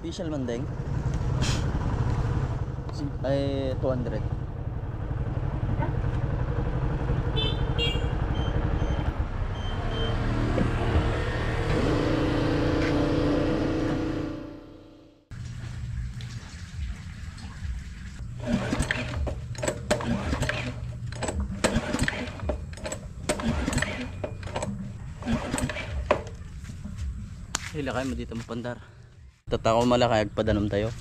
special man ding. Si- Ay, 200. Hilakay mo dito mapandar. Tatako malakay agpadanom tayo.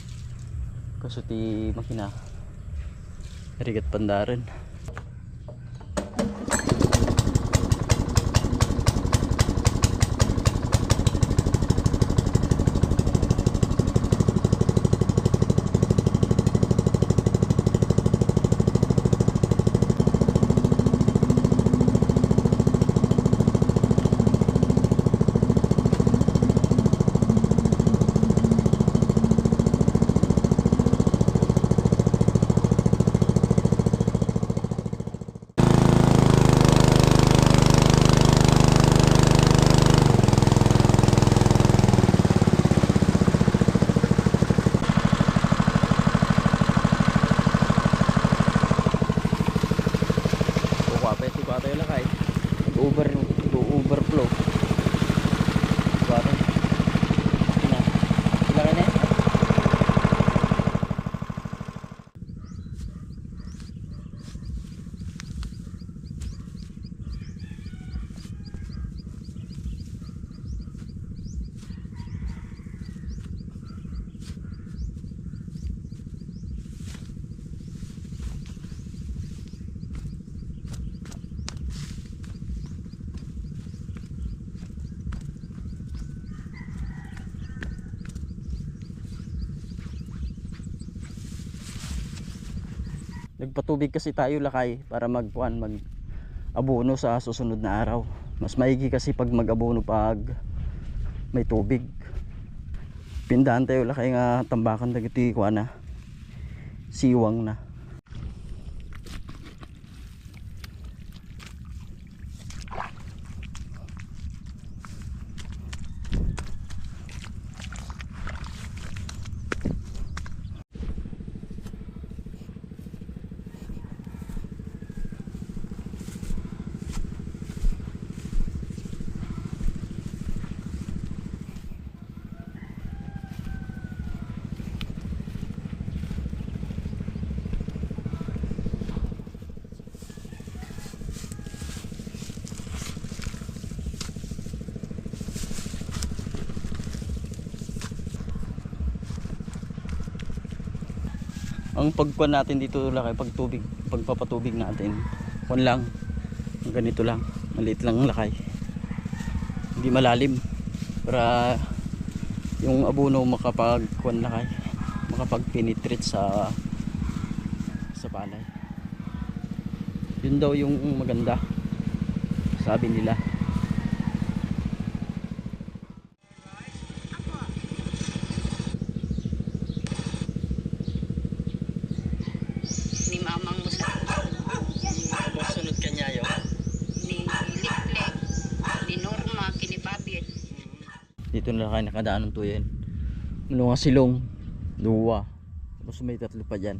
Kaso ti makina. Rigat pandaran. Kuha pa ito kuha tayo lakay. Over overflow. Kuha tayo. Ina. Sila ka na eh. Nagpatubig kasi tayo lakay para magpuan mag abono sa susunod na araw. Mas maigi kasi pag mag-abono pag may tubig. Pindahan tayo lakay nga tambakan dagiti kuan na. Siwang na. Ang pagkuan natin dito lakay pagtubig, pagpapatubig natin. Kuan lang. Ganito lang. Maliit lang ang lakay. Hindi malalim. Para yung abono makapag kuan lakay. Makapag penetrate sa sa palay. Yun daw yung maganda. Sabi nila. Dito na kayo nakadaan ng tuyan. Ano nga silong? Dua. Tapos may tatlo pa dyan.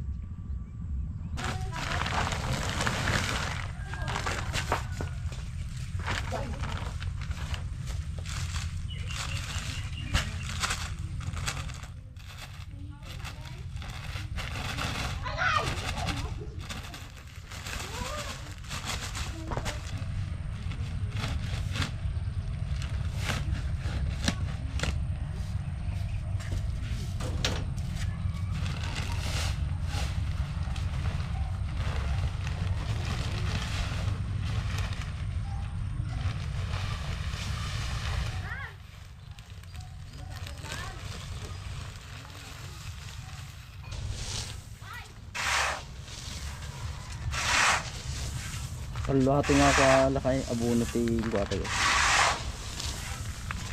Kalahati nga ka lakay abuno ti guwata yo.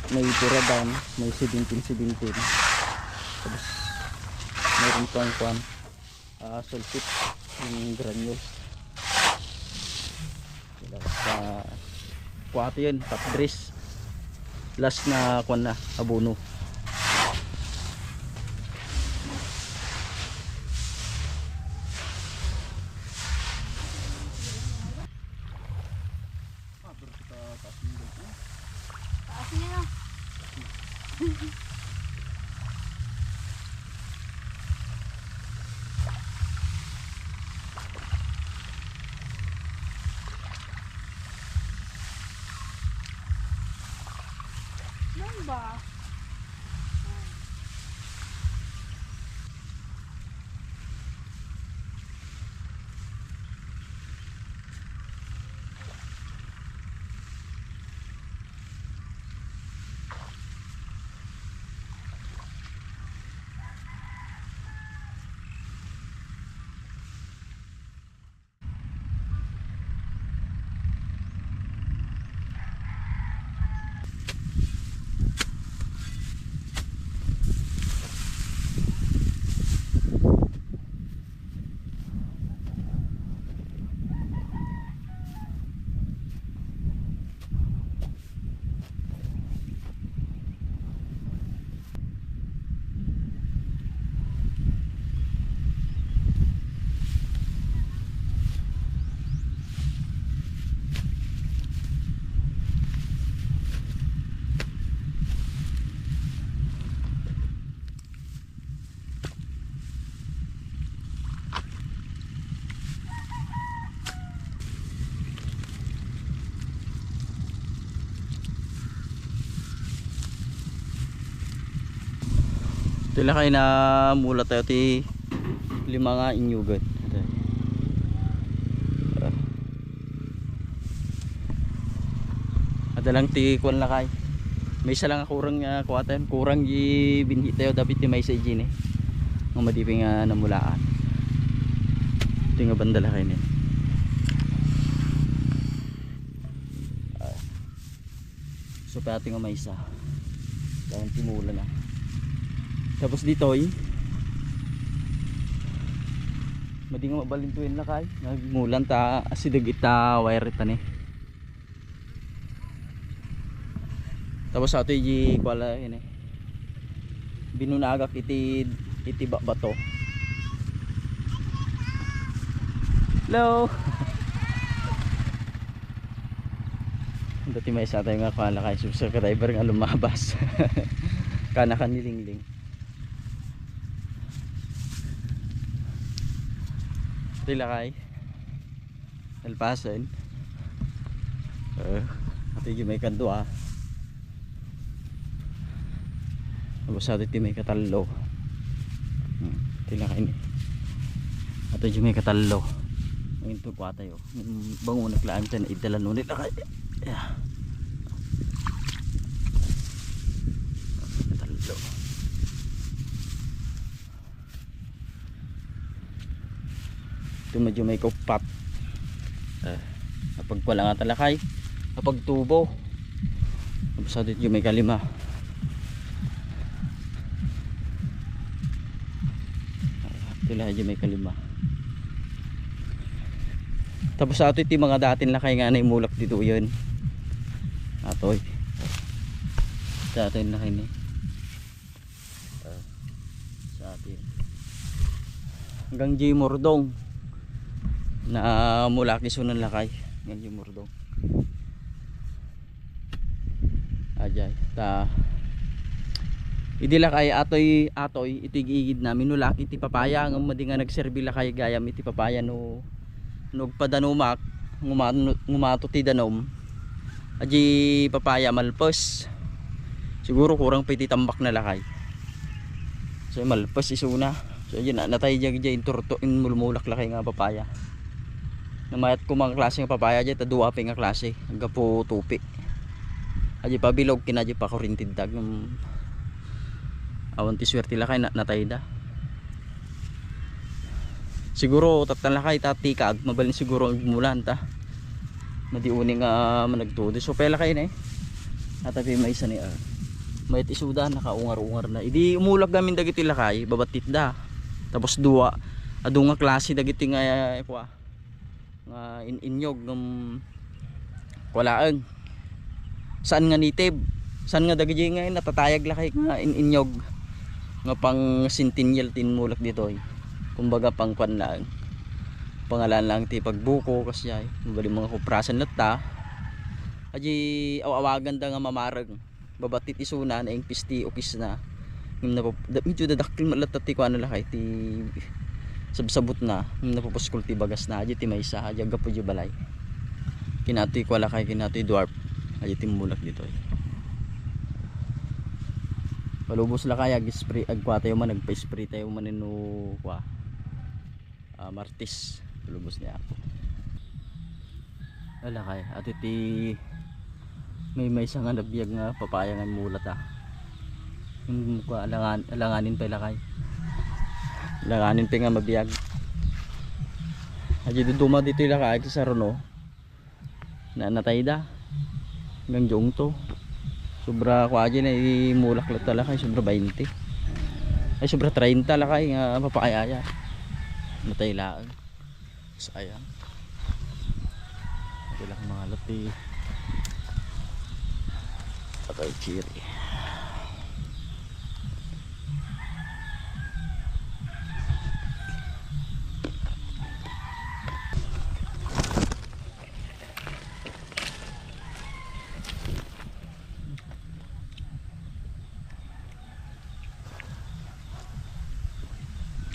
May pura down, may 17 17. Tapos mayroon pang kwan ah sulfit yung granules. Wala sa kuwate yun, top dress. Last na kwan na abuno. Yan ba? Tila kayo na mula tayo ti lima nga inyugan. Adalang ti kuan lakay. May isa lang kurang nga kuwatan. Kurang gi binhi tayo dapat ti may sa ijin eh. Nga madiping nga namulaan. Ito nga banda lakay ni. Ah. So pati nga may isa. Dahil timula na. Tapos dito ay Madi nga mabalintuin na kay. Nagmulan ta asidag ita wire ita ni. Tapos ato yi kwala ini. Binunagak iti iti ba bato. Hello. Dati may isa tayo nga kwala kay subscriber nga lumabas. Kana kanilingling. Tilakay Alpasan uh, Ito yung may kadwa Tapos ato yung may katalo. Hmm, Tilakay ni. Yung may katalo. Ngayon ito kwa tayo Bango naglaan na idala nunit Tilakay yeah. Katalo ito medyo may kupat. Uh, kapag wala nga talakay kapag tubo tapos sa dito may kalima. Ito lahat yung may kalima. Tapos ato iti mga datin lakay nga na imulak dito yun. Atoy. Sa atin lakay ni. Uh, sa atin hanggang J Mordong na mula kisunan lakay. Yan yung murdong ajay. Ta idi lakay atoy atoy itigigid namin nulak iti papaya. Ng madi nga nagserbi lakay gayam iti papaya no nugpadanumak ngumato ti danom. Aji papaya malpos. Siguro kurang pa tambak na lakay. So malpos isuna so yun natay jag jay turto in mulmulak lakay nga papaya namayat ko mga klase nga papaya dyan taduwa pa nga klase. Hanggang po tupi. Aji pa bilog kinaji pa kurintid dag ng awan ti swerte la kay na, natay da. Siguro tatan la kay tati kag mabalin siguro mulan ta. Madiuni nga managtudo. So pela kay na eh. Natabi may isa ni ah may isuda nakaungar-ungar na. Idi umulak gamin dagiti lakay babatit da. Tapos duwa. Adu nga klase dagiti nga eh, kwa nga in inyog ng kulaan saan nga nitib saan nga dagiti nga natatayag lakay nga in inyog. Nga pang centennial tin mulak dito eh. kumbaga pang kwan lang. Pangalan lang ti pagbuko kasi ay mabali mga kuprasan na ta. Aji awawagan da nga mamarag. Babatit isuna na yung pisti ukis na. Napap da, medyo dadaktil malatati ko ano lakay ti sabsabot na. Yung napupuskul ti bagas na. Aja ti maysa. Aja gapo di balay. Kinatoy ko lakay kinatoy dwarf aja ti mulak dito eh. palubos lakay ag spray agkwa tayo man nagpa-spray tayo man ino kwa ah, martis palubos niya ako. Wala kay at iti may may isang nabiyag nga papayangan mulat ah. Yung alangan, alanganin pa ilakay alanganin pa nga mabiyag. Haji duduma dito ilakay sa Rono. Na natay da. Hanggang jong to. Sobra ko aja na imulak lang talakay sobra 20 ay sobra 30 lakay nga papakayaya natay lang sayang ito lang mga lati. Patay chiri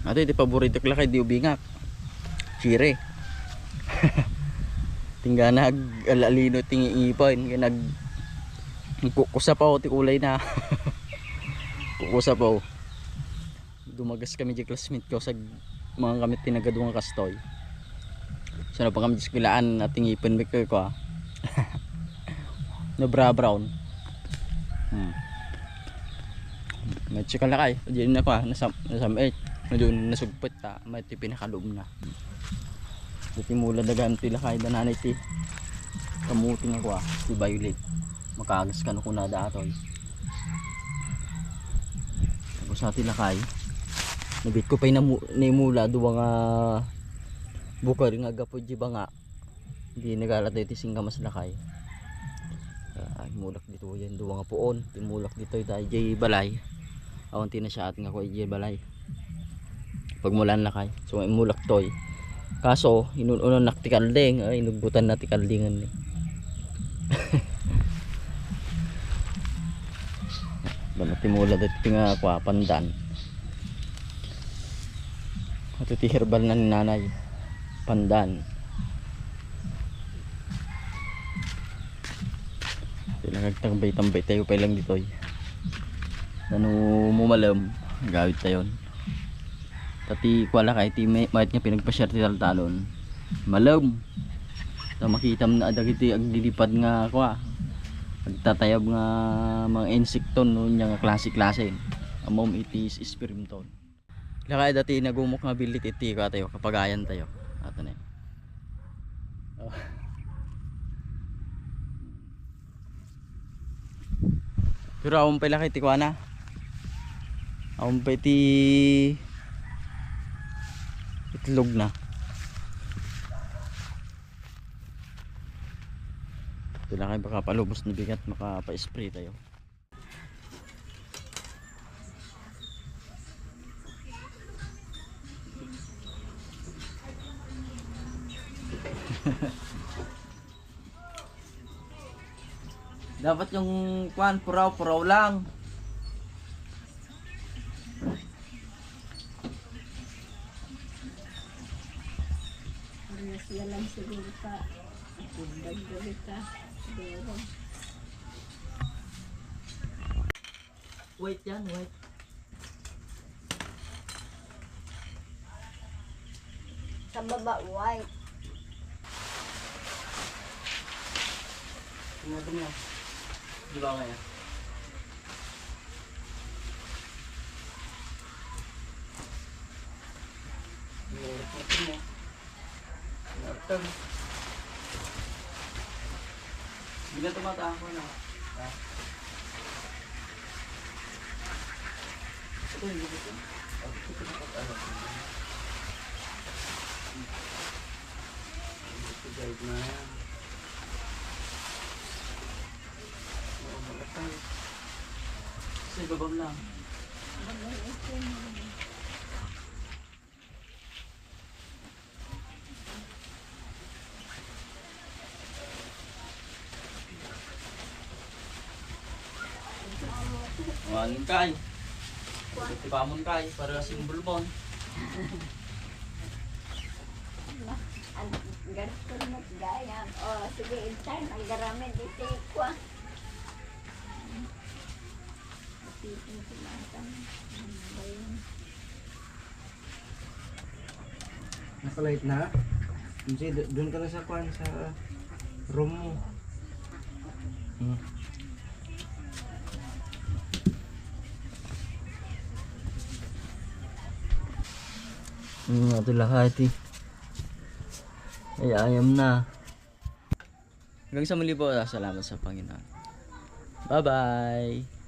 Ato iti paborito ko lakay di ubingak. Chire. Tingga nag alalino tingi ipon kaya nag kukusa pa ti kulay na. kukusa pa. Dumagas kami di classmate ko sa mga kami tinagadungan kastoy. So na pa kami di eskwelahan at tingipon mi ko ah. no bra brown. Hmm. Medyo kalakay. Diyan na ko ah. Nasa, nasa 8 medyo nasugpot ta may ti pinakaluom na. Iti mula dagan ti lakay da nanay ti kamuti nga kwa ti violet. Makagas ka no kuna da atoy. Tapos sa ti lakay nabit ko pa'y namu, mula duwa nga bukar nga gapo di ba nga? Hindi nagalat ti singkamas lakay ay mulak dito yan duwa nga puon timulak dito tayo jay balay. Awan ti na siya at nga ko jay balay pagmulan na kay. So may mulak toy kaso inununan nak tikalding ay nugbutan na tikaldingan ni Bano timula dati nga kwa pandan at herbal na ni nanay pandan. Sila nagtambay-tambay tayo pa lang dito ano mumalam gawit tayo Tati kuwala kay ti may mayat nga pinagpa-share ti taltalon. Malam. So makita mo na dagiti aglilipad nga kwa. Agtatayab nga mga insekton no nya nga klase-klase. Amom itis esperimton. Lakay dati nagumok nga bilit iti ka tayo kapagayan tayo. Ato na. Oh. Pero awon pa lakay ti kuana. Awon pa itlog na. Kayo baka palubos na bigat makapa-spray tayo. Dapat yung kwan puraw puraw lang Na lang siguro ka. Dagdag ka. Siguro. wait yan wait Sa baba, white. Tingnan mo. Di ba kaya? Hindi na tumatako na. Ha? Ito hindi ko ito. Ko nakapag-alam. Ito guide na yan. Oo, magatay. Sa ibabang lang. Mangin kay. Tipamon kay para simbol mo. Ang ganito mo gaya. O, sige, intern. Ang garamin. Ito ko. Titin ko lang kami. Ano ba yun? Nakalight na? Hindi, do- doon ka na sa kwan, sa room mo. Hmm. Ito lahat eh. Ay, ayam na. Hanggang sa muli po, salamat sa Panginoon. Bye-bye!